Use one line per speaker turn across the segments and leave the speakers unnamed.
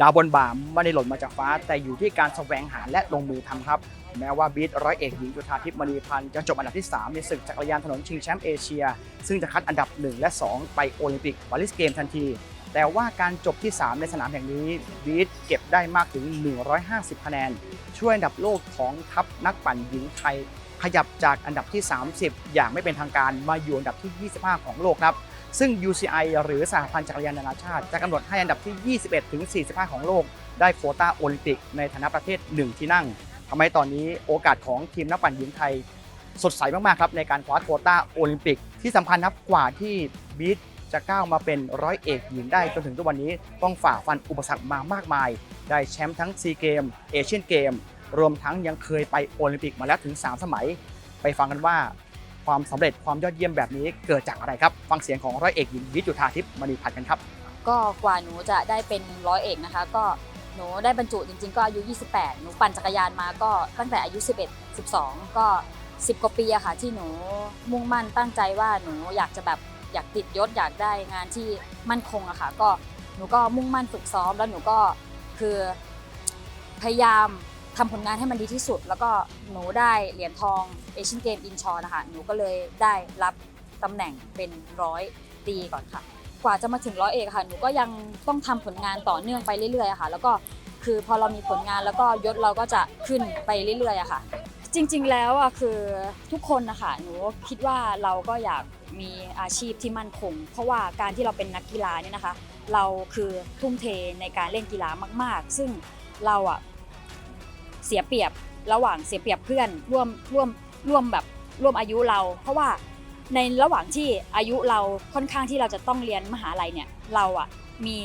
ดาวบนบ่าไม่ได้หล่นมาจากฟ้า แต่อยู่ที่การแสวงหาและลงมือทำครับ แม้ว่าบีทร้อยเอกหญิงจุธาทิพย์มณีพันธ์จะจบอันดับที่ 3 ในศึกจักรยานถนนชิงแชมป์เอเชีย ซึ่งจะคัดอันดับ 1 และ 2 ไปโอลิมปิกปารีสเกมทันที แต่ว่าการจบที่ 3 ในสนามแห่งนี้บีทเก็บได้มากถึง 150 คะแนน ช่วยอันดับโลกของทัพนักปั่นหญิงไทย ขยับจากอันดับที่ 30 อย่างไม่เป็นทางการมาอยู่อันดับที่ 25 ของโลกครับ ซึ่ง UCI หรือสหพันธ์จักรยานนานาชาติ จะกำหนดให้อันดับที่ 21 ถึง 45 ของโลก ได้โควต้าโอลิมปิกในฐานะประเทศ 1 ที่นั่งทำให้ตอนนี้โอกาสของทีมนักปั่นหญิงไทย สดใสมากๆครับในการคว้าโควต้าโอลิมปิก ที่สำคัญครับกว่าที่บีทจะก้าวมาเป็นร้อยเอกหญิงได้จนถึงทุกวันนี้ต้องฝ่าฟันอุปสรรคมามากมาย ได้แชมป์ทั้งซีเกมเอเชียนเกมรวมทั้งยังเคยไปโอลิมปิกมาแล้วถึง 3 สมัย ไปฟังกันว่า ความสำเร็จความยอดเยี่ยมแบบนี้เกิดจากอะไรครับ ฟังเสียงของร้อยเอกหญิงวิจุธาทิพย์มณีพันธ์กันครับ
ก็กว่าหนูจะได้เป็นร้อยเอกนะคะ ก็หนูได้บรรจุจริงๆ ก็อายุ 28 หนูปั่นจักรยานมาก็ตั้งแต่อายุ 11 12 ก็ 10 กว่าปีอะค่ะ ที่หนูมุ่งมั่นตั้งใจว่าหนูอยากจะแบบอยากติดยศอยากได้งานที่มั่นคงอะค่ะ ก็หนูก็มุ่งมั่นฝึกซ้อมแล้วหนูก็คือพยายาม ทำผลงานให้มันดีที่สุด แล้วก็หนูได้เหรียญทองเอเชียนเกมอินชอนนะคะ หนูก็เลยได้รับตำแหน่งเป็นร้อยตีก่อนค่ะ กว่าจะมาถึงร้อยเอกค่ะ หนูก็ยังต้องทำผลงานต่อเนื่องไปเรื่อยๆค่ะ แล้วก็คือพอเรามีผลงานแล้วก็ยศเราก็จะขึ้นไปเรื่อยๆค่ะ จริงๆแล้วอะคือทุกคนนะคะหนูคิดว่าเราก็อยากมีอาชีพที่มั่นคง เพราะว่าการที่เราเป็นนักกีฬาเนี่ยนะคะ เราคือทุ่มเทในการเล่นกีฬามาก ๆ ซึ่งเราอะ เสียเปรียบระหว่างเสียเปรียบเพื่อนร่วมร่วมร่วมแบบร่วมอายุเรา เพราะว่าในระหว่างที่อายุเราค่อนข้างที่เราจะต้องเรียนมหาลัยเนี่ยเราอะมี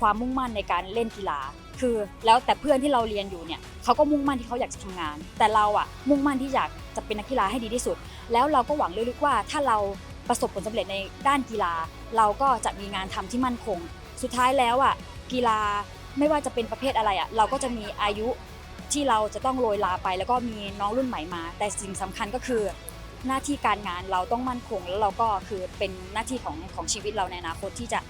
ความมุ่งมั่นในการเล่นกีฬา คือแล้วแต่เพื่อนที่เราเรียนอยู่เนี่ยเขาก็มุ่งมั่นที่เขาอยากจะทำงาน แต่เราอะมุ่งมั่นที่อยากจะเป็นนักกีฬาให้ดีที่สุด แล้วเราก็หวังลึกๆว่าถ้าเราประสบผลสำเร็จในด้านกีฬา เราก็จะมีงานทำที่มั่นคง สุดท้ายแล้วอะกีฬาไม่ว่าจะเป็นประเภทอะไรอะเราก็จะมีอายุ ที่เราจะต้องโรยลาไป แล้วก็มีน้องรุ่นใหม่มา แต่สิ่งสำคัญก็คือ หน้าที่การงานเราต้องมั่นคง แล้วเราก็คือเป็นหน้าที่ของของชีวิตเราในอนาคตที่จะ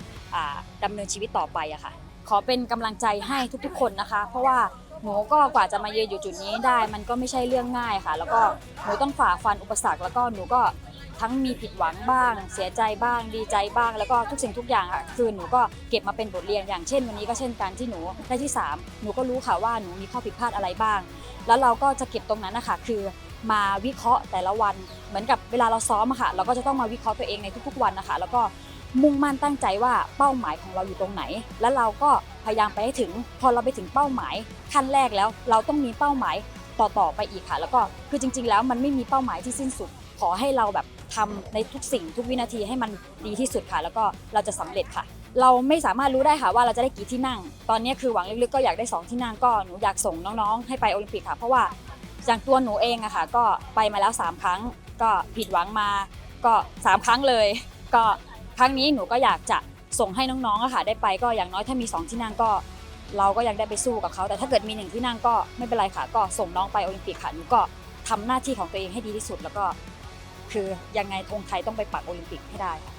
ดำดำเนินชีวิตต่อไปอะค่ะ ขอเป็นกำลังใจให้ทุกๆ คนนะคะ เพราะว่า หนูก็กว่าจะมาเยืนอยู่จุดนี้ได้ มันก็ไม่ใช่เรื่องง่ายค่ะ แล้วก็หนูต้องฝ่าฟันอุปสรรค แล้วก็หนูก็ทั้งมีผิดหวังบ้าง เสียใจบ้าง ดีใจบ้าง แล้วก็ทุกสิ่งทุกอย่างค่ะคือหนูก็เก็บมาเป็นบทเรียนอย่างเช่น วันนี้ก็เช่นกันที่หนูได้ที่ 3 หนูก็รู้ค่ะว่าหนูมีข้อผิดพลาดอะไรบ้าง แล้วเราก็จะเก็บตรงนั้นนะคะคือมาวิเคราะห์แต่ละวัน เหมือนกับเวลาเราซ้อมอะค่ะ เราก็จะต้องมาวิเคราะห์ตัวเองในทุกๆวันนะคะ แล้วก็ มุ่งมั่นตั้งใจว่าเป้าหมายของเราอยู่ตรงไหน แล้วเราก็พยายามไปให้ถึง พอเราไปถึงเป้าหมายขั้นแรกแล้ว เราต้องมีเป้าหมายต่อๆไปอีกค่ะ แล้วก็คือจริง ๆ แล้วมันไม่มีเป้าหมายที่สิ้นสุด ขอให้เราแบบทำในทุกสิ่งทุกวินาทีให้มันดีที่สุดค่ะ แล้วก็เราจะสำเร็จค่ะ เราไม่สามารถรู้ได้ค่ะว่าเราจะได้กี่ที่นั่ง ตอนนี้คือหวังลึกๆก็อยากได้ 2 ที่นั่งก็หนูอยากส่งน้องๆ ให้ไปโอลิมปิกค่ะเพราะว่าอย่างตัวหนูเองอะค่ะ ก็ไปมาแล้ว 3 ครั้ง ก็ผิดหวังมาก็ 3 ครั้งเลย ก็ ครั้งนี้หนูก็อยากจะส่งให้น้องๆอะค่ะได้ไปก็อย่างน้อยถ้ามี 2 ที่นั่งก็ เราก็ยังได้ไปสู้กับเขา แต่ถ้าเกิดมีหนึ่งที่นั่งก็ไม่เป็นไรค่ะ ก็ส่งน้องไปโอลิมปิกค่ะหนูก็ทำหน้าที่ของตัวเองให้ดีที่สุด แล้วก็ คือยังไงธงไทยต้องไปปักโอลิมปิกให้ได้ค่ะ